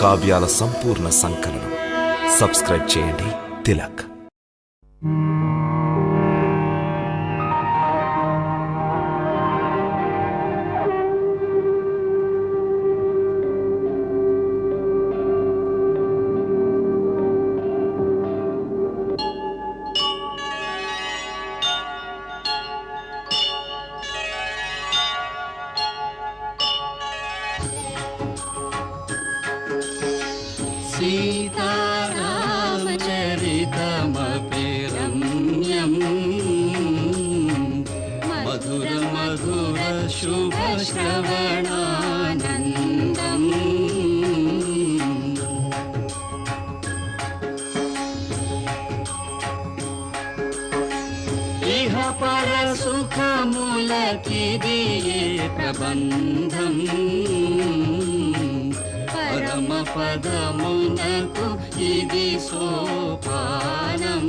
కావ్యాల సంపూర్ణ సంకలనం. సబ్స్క్రైబ్ చేయండి. తిలక్. सीतारामचरितमपि रम्यम् मधुरमधुरशुभश्रवणानन्दम् इह परसुखमुलकिदिये प्रबन्ध। పదమునకు ఇది సోపానం.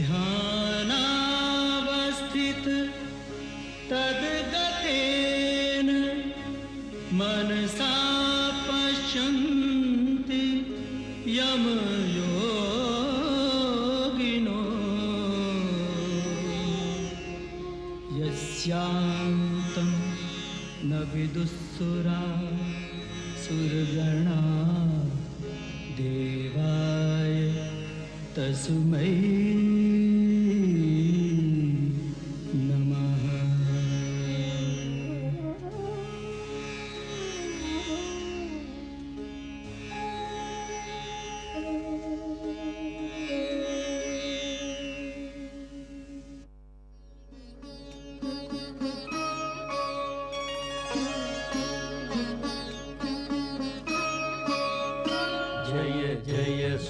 ध्यानावस्थित तद्गतेन मनसा पश्यन्ति यमयोगिनो यस्यान्तं न विदुःसुरा सुरगणा देवाय तस्मै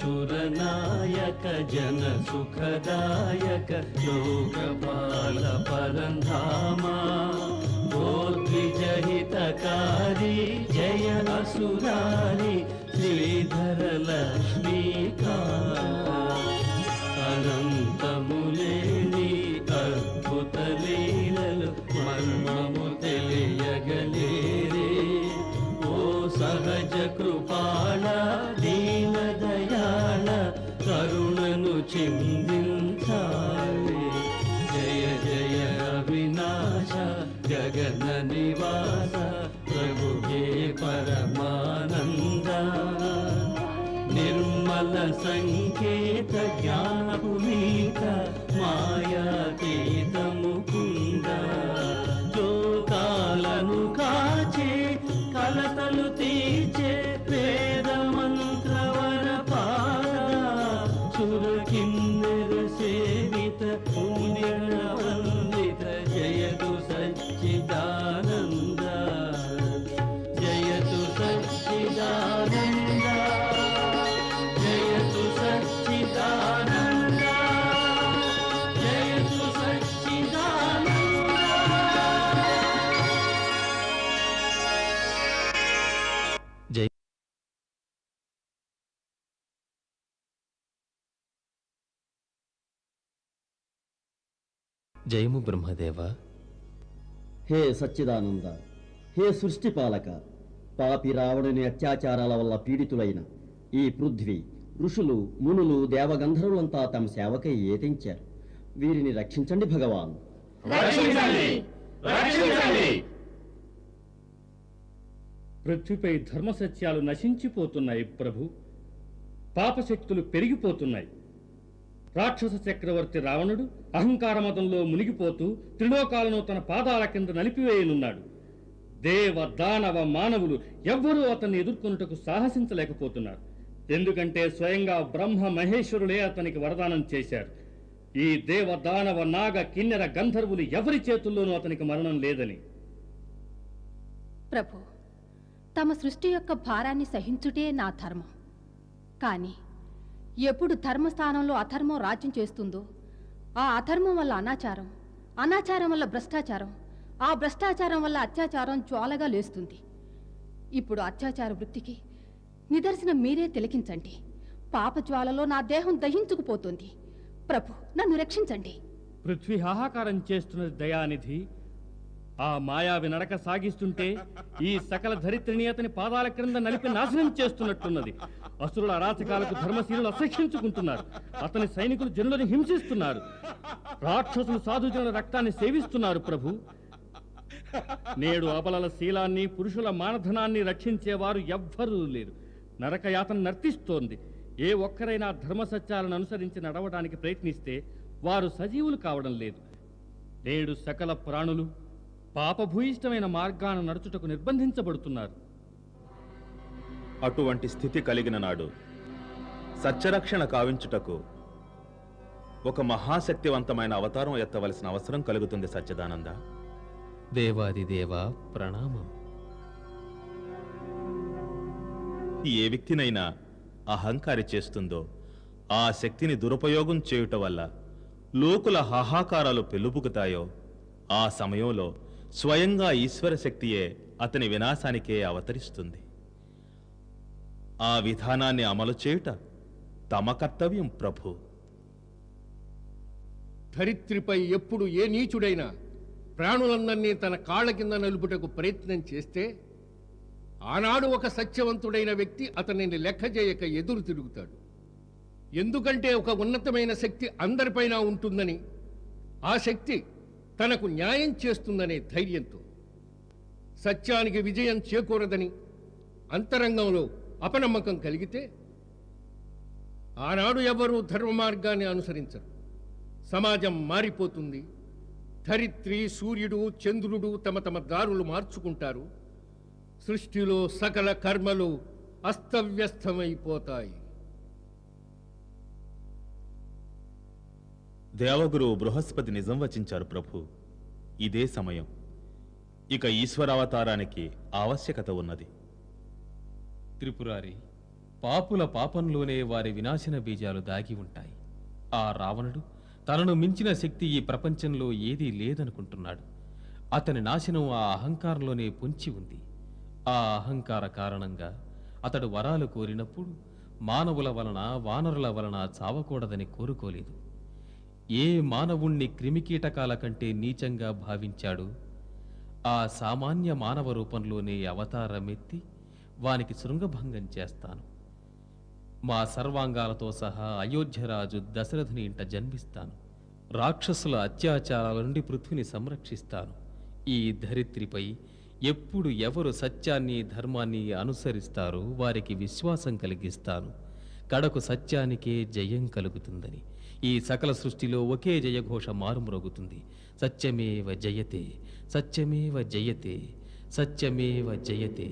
सुरनायक जन जनसुखदायक लोकपाल परन्धामा गोद्विजहितकारी जय लक्ष्मी का చిందించాలి జయ జయ అవినాశ జగన నివాస ప్రభుజే పరమానంద నిర్మల సంగ കിന്നര സേവിത പുണ്യ జయము బ్రహ్మదేవ. హే సచ్చిదానంద హే సృష్టిపాలక పాపి రావణుని అత్యాచారాల వల్ల పీడితులైన ఈ పృథ్వీ ఋషులు మునులు దేవగంధర్వులంతా తమ సేవకై ఏతించారు. వీరిని రక్షించండి భగవాన్. పృథ్వీపై ధర్మసత్యాలు నశించిపోతున్నాయి ప్రభు. పాపశక్తులు పెరిగిపోతున్నాయి. రాక్షస చక్రవర్తి రావణుడు అహంకారమతంలో మునిగిపోతూ త్రిలోకాలను తన పాదాల కింద నలిపివేయనున్నాడు. దేవ దానవ మానవులు ఎవ్వరూ అతన్ని ఎదుర్కొనుటకు సాహసించలేకపోతున్నారు. ఎందుకంటే స్వయంగా బ్రహ్మ మహేశ్వరులే అతనికి వరదానం చేశారు. ఈ దేవ దానవ నాగ కిన్నెర గంధర్వులు ఎవరి చేతుల్లోనూ అతనికి మరణం లేదని. ప్రభు తమ సృష్టి యొక్క భారాన్ని సహించుటే నా ధర్మం. కానీ ఎప్పుడు ధర్మస్థానంలో అధర్మం రాజ్యం చేస్తుందో ఆ అధర్మం వల్ల అనాచారం అనాచారం వల్ల భ్రష్టాచారం ఆ భ్రష్టాచారం వల్ల అత్యాచారం జ్వాలగా లేస్తుంది. ఇప్పుడు అత్యాచార వృత్తికి నిదర్శనం మీరే తిలకించండి. పాప జ్వాలలో నా దేహం దహించుకుపోతుంది. ప్రభు నన్ను రక్షించండి. పృథ్వీ హాహాకారం చేస్తున్నది దయానిధి ఆ మాయావి నడక సాగిస్తుంటే ఈ సకల ధరిత్రిని అతని పాదాల క్రింద నలిపి నాశనం చేస్తున్నట్టున్నది. అసురుల అరాచకాలకు ధర్మశీలు అసహించుకుంటున్నారు అతని సైనికులు జనులను హింసిస్తున్నారు. రాక్షసులు సాధుజనుల రక్తాన్ని సేవిస్తున్నారు ప్రభు. నేడు అబలల శీలాన్ని పురుషుల మానధనాన్ని రక్షించేవారు ఎవ్వరూ లేరు. నరకయాతన నర్తిస్తోంది. ఏ ఒక్కరైనా ధర్మసత్యాలను అనుసరించి నడవడానికి ప్రయత్నిస్తే వారు సజీవులు కావడం లేదు. నేడు సకల ప్రాణులు పాపభూయిష్టమైన మార్గాన నడుచుటకు నిర్బంధించబడుతున్నారు. అటువంటి స్థితి కలిగిన నాడు సత్యరక్షణ కావించుటకు ఒక మహాశక్తివంతమైన అవతారం ఎత్తవలసిన అవసరం కలుగుతుంది సత్యదానంద. దేవాదిదేవ ప్రణామం. ఏ వ్యక్తినైనా అహంకారి చేస్తుందో ఆ శక్తిని దురుపయోగం చేయుట వల్ల లోకుల హాహాకారాలు పెళ్ళుబుకుతాయో ఆ సమయంలో స్వయంగా ఈశ్వర శక్తియే అతని వినాశానికే అవతరిస్తుంది. ఆ విధానాన్ని అమలు చేయుట తమ కర్తవ్యం ప్రభు. ధరిత్రిపై ఎప్పుడు ఏ నీచుడైనా ప్రాణులందరినీ తన కాళ్ళ కింద నలుపుటకు ప్రయత్నం చేస్తే ఆనాడు ఒక సత్యవంతుడైన వ్యక్తి అతనిని లెక్క చేయక ఎదురు తిరుగుతాడు. ఎందుకంటే ఒక ఉన్నతమైన శక్తి అందరిపైన ఉంటుందని ఆ శక్తి తనకు న్యాయం చేస్తుందనే ధైర్యంతో సత్యానికి విజయం చేకూరదని అంతరంగంలో అపనమ్మకం కలిగితే ఆనాడు ఎవరూ ధర్మ మార్గాన్ని అనుసరించరు. సమాజం మారిపోతుంది. ధరిత్రి సూర్యుడు చంద్రుడు తమ తమ దారులు మార్చుకుంటారు. సృష్టిలో సకల కర్మలు అస్తవ్యస్తమైపోతాయి. దేవగురు బృహస్పతి నిజం వచించారు ప్రభు. ఇదే సమయం. ఇక ఈశ్వరావతారానికి ఆవశ్యకత ఉన్నది. త్రిపురారి పాపుల పాపంలోనే వారి వినాశన బీజాలు దాగి ఉంటాయి. ఆ రావణుడు తనను మించిన శక్తి ఈ ప్రపంచంలో ఏదీ లేదనుకుంటున్నాడు. అతని నాశనం ఆ అహంకారంలోనే పొంచి ఉంది. ఆ అహంకార కారణంగా అతడు వరాలు కోరినప్పుడు మానవుల వలన వానరుల వలన చావకూడదని కోరుకోలేదు. ఏ మానవుణ్ణి క్రిమికీటకాల కంటే నీచంగా భావించాడు? ఆ సామాన్య మానవ రూపంలోనే అవతారమెత్తి వానికి శృంగభంగం చేస్తాను. మా సర్వాంగాలతో సహా అయోధ్యరాజు దశరథుని ఇంట జన్మిస్తాను. రాక్షసుల అత్యాచారాల నుండి పృథ్వీని సంరక్షిస్తాను. ఈ ధరిత్రిపై ఎప్పుడు ఎవరు సత్యాన్ని ధర్మాన్ని అనుసరిస్తారో వారికి విశ్వాసం కలిగిస్తాను. కడకు సత్యానికే జయం కలుగుతుందని ఈ సకల సృష్టిలో ఒకే జయఘోష మారుమ్రోగుతుంది. సత్యమేవ జయతే సత్యమేవ జయతే సత్యమేవ జయతే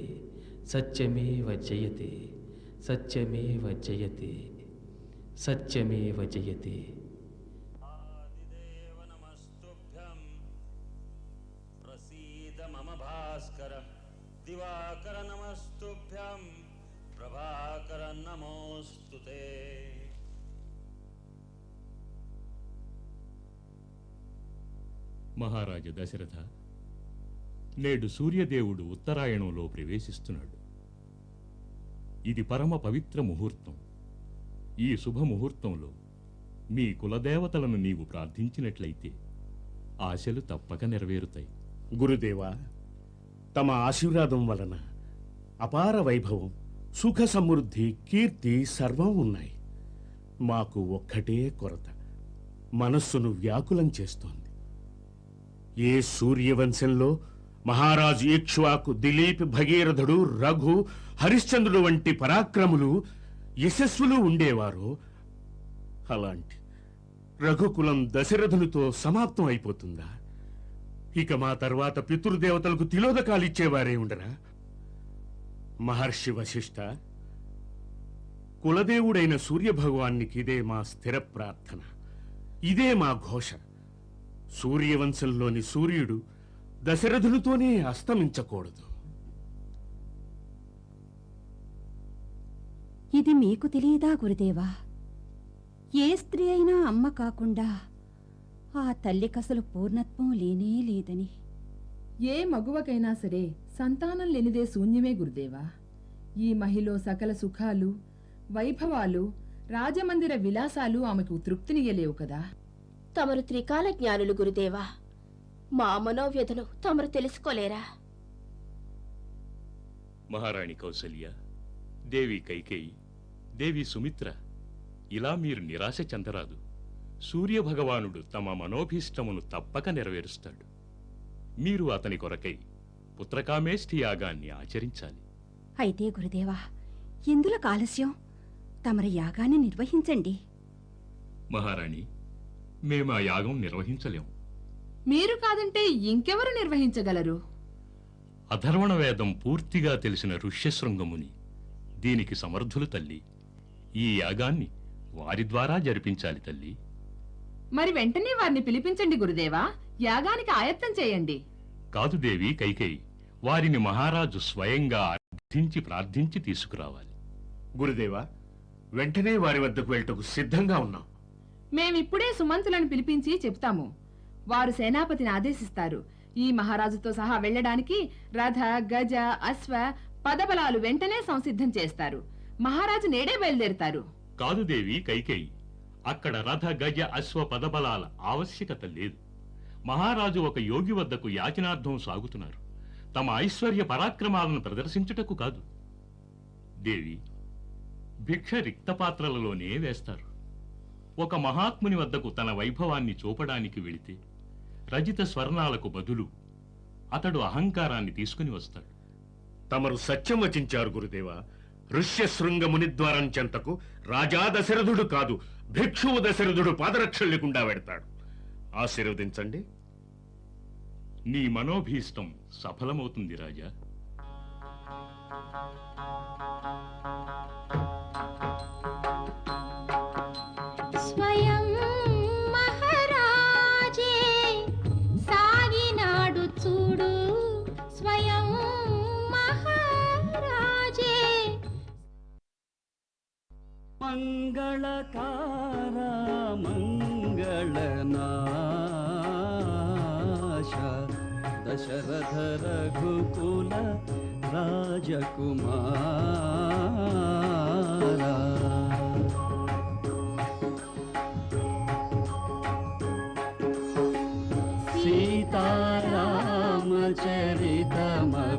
సత్యమేవ జయతే సత్యమేవ జయతే సత్యమేవ జయతే. మహారాజు దశరథ నేడు సూర్యదేవుడు ఉత్తరాయణంలో ప్రవేశిస్తున్నాడు. ఇది పరమ పవిత్ర ముహూర్తం. ఈ శుభ ముహూర్తంలో మీ కులదేవతలను నీవు ప్రార్థించినట్లయితే ఆశలు తప్పక నెరవేరుతాయి. గురుదేవా తమ ఆశీర్వాదం వలన అపార వైభవం సుఖ సమృద్ధి కీర్తి సర్వం ఉన్నాయి. మాకు ఒక్కటే కొరత. మనస్సును వ్యాకులం చేస్తోంది. ఏ సూర్యవంశంలో మహారాజు ఇక్ష్వాకు దిలీప్ భగీరథుడు రఘు హరిశ్చంద్రుడు వంటి పరాక్రములు యశస్సులు ఉండేవారో? అలాంటి రఘుకులం దశరథునితో సమాప్తం అయిపోతుందా? ఇక మా తర్వాత పితృదేవతలకు తిలోదకాలిచ్చేవారే ఉండరా? మహర్షి వశిష్ఠ కులదేవుడైన సూర్యభగవానికి ఇదే మా స్థిర ప్రార్థన. ఇదే మా ఘోష. సూర్యవంశంలోని సూర్యుడు దశరథునితోనే అస్తమించకూడదు. ఇది మీకు తెలియదా గురుదేవా? ఏ స్త్రీ అయినా అమ్మ కాకుండా ఆ తల్లికసలు పూర్ణత్వం లేనే లేదని. ఏ మగువకైనా సరే సంతానం లేనిదే శూన్యమే గురుదేవా. ఈ మహిలో సకల సుఖాలు వైభవాలు రాజమందిర విలాసాలు ఆమెకు తృప్తినియలేవు కదా. తమరు త్రికాల జ్ఞానులు గురుదేవా. మా మనోవ్యధలు తమరు తెలుసుకోలేరా. మహారాణి కౌసల్య దేవి కైకేయి దేవి సుమిత్ర ఇలా మీరు నిరాశ చెందరాదు. సూర్యభగవానుడు తమ మనోభీష్టమును తప్పక నెరవేరుస్తాడు. మీరు అతని కొరకై పుత్రకామేష్టి యాగాన్ని ఆచరించాలి. అయితే గురుదేవా ఎందుల ఆలస్యం తమరి యాగాన్ని నిర్వహించండి. మహారాణి మేము ఆ యాగం నిర్వహించలేం. మీరు కాదంటే ఇంకెవరు నిర్వహించగలరు? అధర్వణ వేదం పూర్తిగా తెలిసిన ఋష్యశృంగముని దీనికి సమర్థులు తల్లి. ఈ యాగాన్ని వారి ద్వారా జరిపించాలి తల్లి. మరి వెంటనే వారిని పిలిపించండి గురుదేవా యాగానికి ఆయత్తం చేయండి. కాదు దేవి కైకేయి వారిని మహారాజు స్వయంగా అర్థించి ప్రార్థించి తీసుకురావాలి. గురుదేవా వెంటనే వారి వద్దకు వెళ్ళటకు సిద్ధంగా ఉన్నాం. మేమిప్పుడే సుమంతులను పిలిపించి చెప్తాము వారు సేనాపతిని ఆదేశిస్తారు. ఈ మహారాజుతో సహా వెళ్ళడానికి రథ గజ అశ్వ పదబలాలు వెంటనే సంసిద్ధం చేస్తారు. మహారాజు నేడే బయలుదేరుతారు. కాదు దేవి కైకేయి. అక్కడ రథ గజ అశ్వ పదబలాల ఆవశ్యకత లేదు. మహారాజు ఒక యోగి వద్దకు యాచనార్థం సాగుతున్నారు. తమ ఐశ్వర్య పరాక్రమాలను ప్రదర్శించుటకు కాదు. దేవి భిక్ష రిక్త పాత్రలలోనే వేస్తారు. ఒక మహాత్ముని వద్దకు తన వైభవాన్ని చూపడానికి వెళితే రజిత స్వర్ణాలకు బదులు అతడు అహంకారాన్ని తీసుకుని వస్తాడు. తమరు సత్యం వచించారు గురుదేవా. ఋష్యశృంగ మునిద్వారం చెంతకు రాజా దశరథుడు కాదు భిక్షువు దశరథుడు పాదరక్షలు లేకుండా పెడతాడు ఆశీర్వదించండి. నీ మనోభీష్టం సఫలమవుతుంది రాజా. మంగళకార మంగళనాశ దశరథ రఘుకుల రాజకుమార సీతారామచరితమపి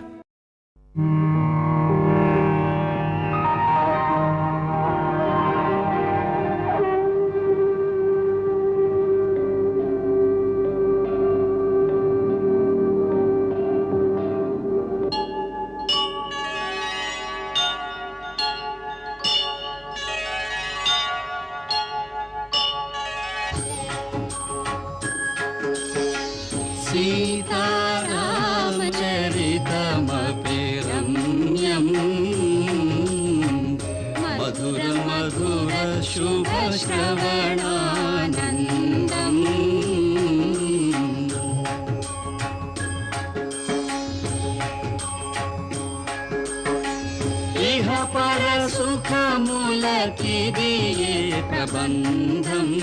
परसुखमुलकिदिये प्रबन्धम्।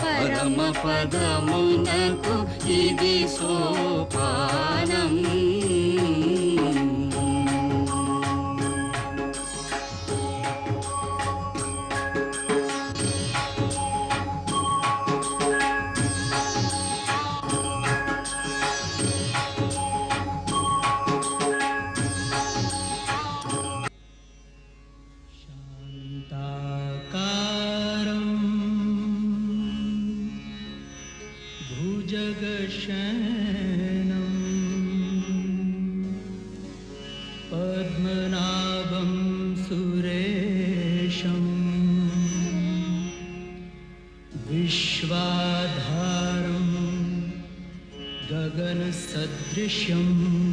परमपदमुनकु इति सो गगनसदृशं